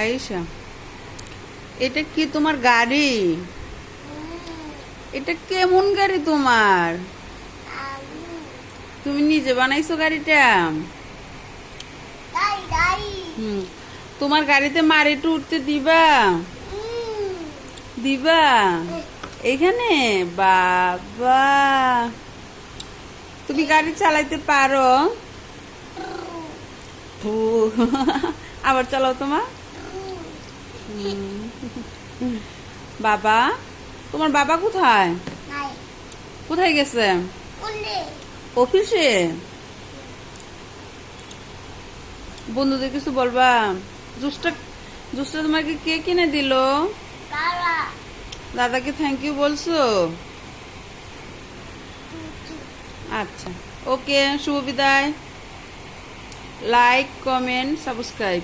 আয়েশা এটা কি তোমার গাড়ি? এটা কেমন গাড়ি তোমার? তুমি নিজে বানাইছো গাড়িটা? হুম তোমার গাড়িতে মারিটু উঠতে দিবা? দিবা? এইখানে বাবা! তুমি গাড়ি চালাইতে পারো? আবার চালাও তোমার। বাবা তোমার বাবা কোথায়? কোথায় গেছে? অফিসে? বন্ধুদের কিছু বলবা? জুসটা জুসটা তোমাকে কে কিনে দিল? দাদাকে থ্যাংক ইউ বলছো? আচ্ছা ওকে শুভ বিদায়। Like comment subscribe